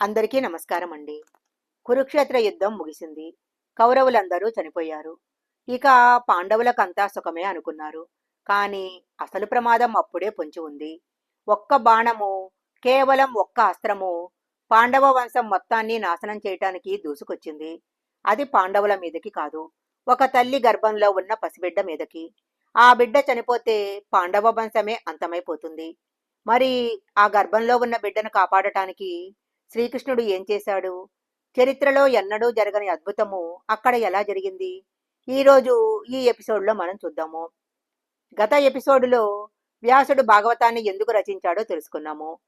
అందరికీ నమస్కారం అండి కురుక్షేత్ర యుద్ధం ముగిసింది. కౌరవులందరూ చనిపోయారు. ఇక పాండవులకంతా సుఖమే అనుకున్నారు. కానీ అసలు ప్రమాదం అప్పుడే పొంచి ఉంది. ఒక్క బాణము కేవలం ఒక్క అస్త్రము పాండవ వంశం మొత్తాన్ని నాశనం చేయటానికి దూసుకొచ్చింది. అది పాండవుల మీదకి కాదు ఒక తల్లి గర్భంలో ఉన్న పసిబిడ్డ మీదకి. ఆ బిడ్డ చనిపోతే పాండవ వంశమే అంతమైపోతుంది. మరి ఆ గర్భంలో ఉన్న బిడ్డను కాపాడటానికి శ్రీకృష్ణుడు ఏం చేశాడు? చరిత్రలో ఎన్నడూ జరగని అద్భుతము అక్కడ ఎలా జరిగింది? ఈరోజు ఈ ఎపిసోడ్లో మనం చూద్దాము. గత ఎపిసోడ్లో వ్యాసుడు భాగవతాన్ని ఎందుకు రచించాడో తెలుసుకున్నాము.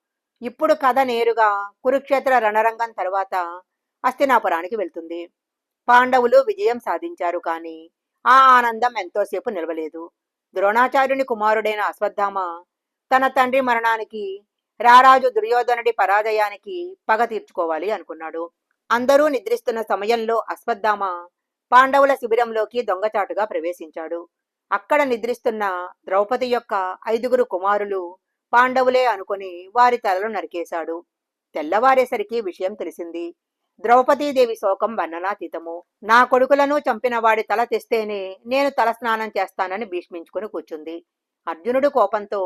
ఇప్పుడు కథ నేరుగా కురుక్షేత్ర రణరంగం తర్వాత అస్తినాపురానికి వెళ్తుంది. పాండవులు విజయం సాధించారు కానీ ఆ ఆనందం ఎంతోసేపు నిలవలేదు. ద్రోణాచార్యుని కుమారుడైన అశ్వత్థామ తన తండ్రి మరణానికి రారాజు దుర్యోధనుడి పరాజయానికి పగ తీర్చుకోవాలి అనుకున్నాడు. అందరూ నిద్రిస్తున్న సమయంలో అశ్వత్థామ పాండవుల శిబిరంలోకి దొంగచాటుగా ప్రవేశించాడు. అక్కడ నిద్రిస్తున్న ద్రౌపది యొక్క ఐదుగురు కుమారులు పాండవులే అనుకుని వారి తలలు నరికేశాడు. తెల్లవారేసరికి విషయం తెలిసింది. ద్రౌపదీదేవి శోకం వర్ణనాతీతము. నా కొడుకులను చంపిన వాడి తల తెస్తేనే నేను తల స్నానం చేస్తానని భీష్మించుకుని కూర్చుంది. అర్జునుడు కోపంతో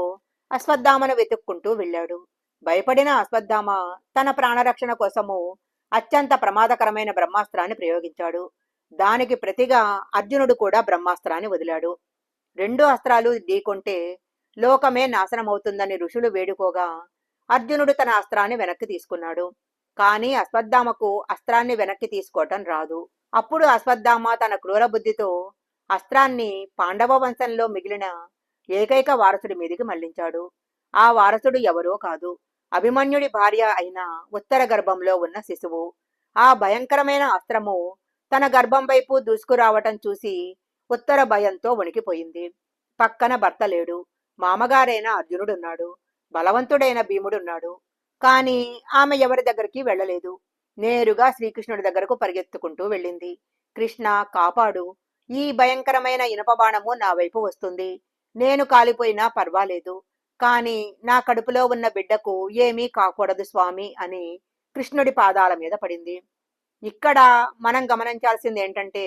అశ్వత్థామను వెతుక్కుంటూ వెళ్ళాడు. భయపడిన అశ్వత్థామ తన ప్రాణరక్షణ కోసము అత్యంత ప్రమాదకరమైన బ్రహ్మాస్త్రాన్ని ప్రయోగించాడు. దానికి ప్రతిగా అర్జునుడు కూడా బ్రహ్మాస్త్రాన్ని వదిలాడు. రెండు అస్త్రాలు ఢీకొంటే లోకమే నాశనమవుతుందని ఋషులు వేడుకోగా అర్జునుడు తన అస్త్రాన్ని వెనక్కి తీసుకున్నాడు. కానీ అశ్వత్థామకు అస్త్రాన్ని వెనక్కి తీసుకోవటం రాదు. అప్పుడు అశ్వత్థామ తన క్రూర బుద్ధితో అస్త్రాన్ని పాండవ వంశంలో మిగిలిన ఏకైక వారసుడి మీదికి మళ్ళించాడు. ఆ వారసుడు ఎవరో కాదు. అభిమన్యుడి భార్య అయిన ఉత్తర గర్భంలో ఉన్న శిశువు. ఆ భయంకరమైన అస్త్రము తన గర్భం వైపు దూసుకురావటం చూసి ఉత్తర భయంతో వణికిపోయింది. పక్కన భర్త లేడు. మామగారైన అర్జునుడున్నాడు. బలవంతుడైన భీముడున్నాడు. కాని ఆమె ఎవరి దగ్గరికి వెళ్ళలేదు. నేరుగా శ్రీకృష్ణుడి దగ్గరకు పరిగెత్తుకుంటూ వెళ్ళింది. కృష్ణ కాపాడు. ఈ భయంకరమైన ఇనప బాణము నా వైపు వస్తుంది. నేను కాలిపోయినా పర్వాలేదు కానీ నా కడుపులో ఉన్న బిడ్డకు ఏమీ కాకూడదు స్వామి అని కృష్ణుడి పాదాల మీద పడింది. ఇక్కడ మనం గమనించాల్సింది ఏంటంటే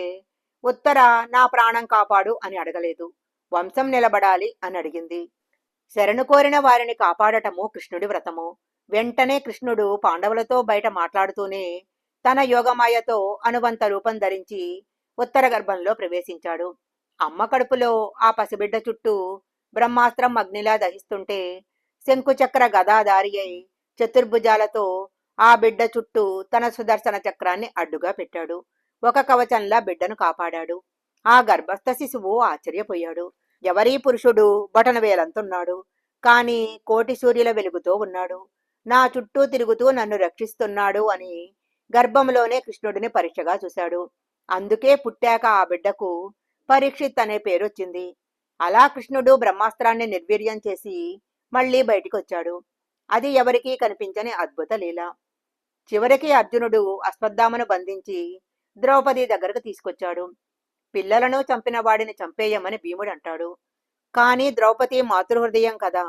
ఉత్తర నా ప్రాణం కాపాడు అని అడగలేదు. వంశం నిలబడాలి అని అడిగింది. శరణు కోరిన వారిని కాపాడటము కృష్ణుడి వ్రతము. వెంటనే కృష్ణుడు పాండవులతో బయట మాట్లాడుతూనే తన యోగమాయతో అనువంత రూపం ధరించి ఉత్తర గర్భంలో ప్రవేశించాడు. అమ్మ కడుపులో ఆ పసిబిడ్డ చుట్టూ బ్రహ్మాస్త్రం అగ్నిలా దహిస్తుంటే శంకుచక్ర గదాదారి అయి చతుర్భుజాలతో ఆ బిడ్డ చుట్టూ తన సుదర్శన చక్రాన్ని అడ్డుగా పెట్టాడు. ఒక కవచంలా బిడ్డను కాపాడాడు. ఆ గర్భస్థ శిశువు ఆశ్చర్యపోయాడు. ఎవరీ పురుషుడు బటన వేలంతున్నాడు. కాని కోటి సూర్యుల వెలుగుతో ఉన్నాడు. నా చుట్టూ తిరుగుతూ నన్ను రక్షిస్తున్నాడు అని గర్భంలోనే కృష్ణుడిని పరీక్షగా చూశాడు. అందుకే పుట్టాక ఆ బిడ్డకు పరీక్షిత్ అనే పేరొచ్చింది. అలా కృష్ణుడు బ్రహ్మాస్త్రాన్ని నిర్వీర్యం చేసి మళ్ళీ బయటికొచ్చాడు. అది ఎవరికీ కనిపించని అద్భుత లీల. చివరికి అర్జునుడు అశ్వత్థామను బంధించి ద్రౌపది దగ్గరకు తీసుకొచ్చాడు. పిల్లలను చంపిన వాడిని చంపేయమని భీముడు అంటాడు కానీ ద్రౌపది మాతృహృదయం కదా.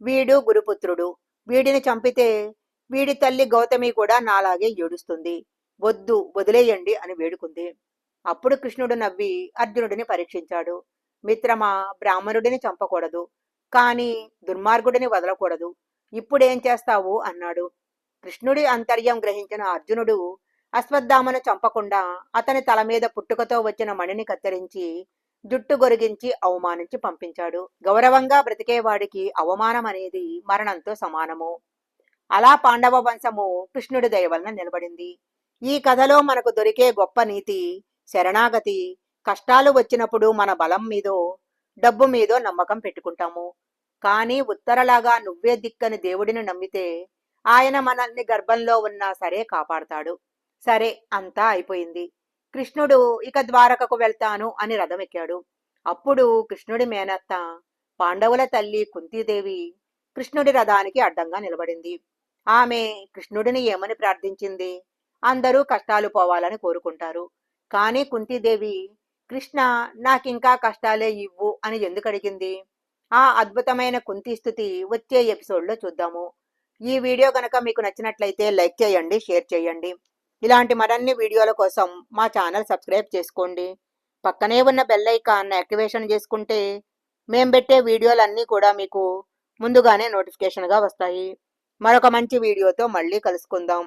వీడు గురుపుత్రుడు. వీడిని చంపితే వీడి తల్లి గౌతమి కూడా నాలాగే ఏడుస్తుంది. వద్దు వదిలేయండి అని వేడుకుంది. అప్పుడు కృష్ణుడు నవ్వి అర్జునుడిని పరీక్షించాడు. మిత్రమా బ్రాహ్మణుడిని చంపకూడదు కానీ దుర్మార్గుడిని వదలకూడదు. ఇప్పుడేం చేస్తావు? అన్నాడు. కృష్ణుడి అంతర్యం గ్రహించిన అర్జునుడు అశ్వత్థామను చంపకుండా అతని తల మీద పుట్టుకతో వచ్చిన మణిని కత్తిరించి జుట్టు గొరిగించి అవమానించి పంపించాడు. గౌరవంగా బ్రతికేవాడికి అవమానం అనేది మరణంతో సమానము. అలా పాండవ వంశము కృష్ణుడి దయ వలన నిలబడింది. ఈ కథలో మనకు దొరికే గొప్ప నీతి శరణాగతి. కష్టాలు వచ్చినప్పుడు మన బలం మీదో డబ్బు మీదో నమ్మకం పెట్టుకుంటాము. కానీ ఉత్తరలాగా నువ్వే దిక్కని దేవుడిని నమ్మితే ఆయన మనల్ని గర్భంలో ఉన్నా సరే కాపాడతాడు. సరే అంతా అయిపోయింది. కృష్ణుడు ఇక ద్వారకకు వెళ్తాను అని రథం ఎక్కాడు అప్పుడు కృష్ణుడి మేనత్త పాండవుల తల్లి కుంతీదేవి కృష్ణుడి రథానికి అడ్డంగా నిలబడింది. ఆమె కృష్ణుడిని ఏమని ప్రార్థించింది? అందరూ కష్టాలు పోవాలని కోరుకుంటారు. కానీ కుంతీదేవి కృష్ణ నాకింకా కష్టాలే ఇవ్వు అని ఎందుకు అడిగింది ఆ అద్భుతమైన కుంతి స్థుతి వచ్చే ఎపిసోడ్లో చూద్దాము. ఈ వీడియో కనుక మీకు నచ్చినట్లయితే లైక్ చేయండి షేర్ చేయండి. ఇలాంటి మరిన్ని వీడియోల కోసం మా ఛానల్ సబ్స్క్రైబ్ చేసుకోండి. పక్కనే ఉన్న బెల్ ఐకాన్ యాక్టివేషన్ చేసుకుంటే మేము పెట్టే వీడియోలన్నీ కూడా మీకు ముందుగానే నోటిఫికేషన్గా వస్తాయి. మరొక మంచి వీడియోతో మళ్ళీ కలుసుకుందాం.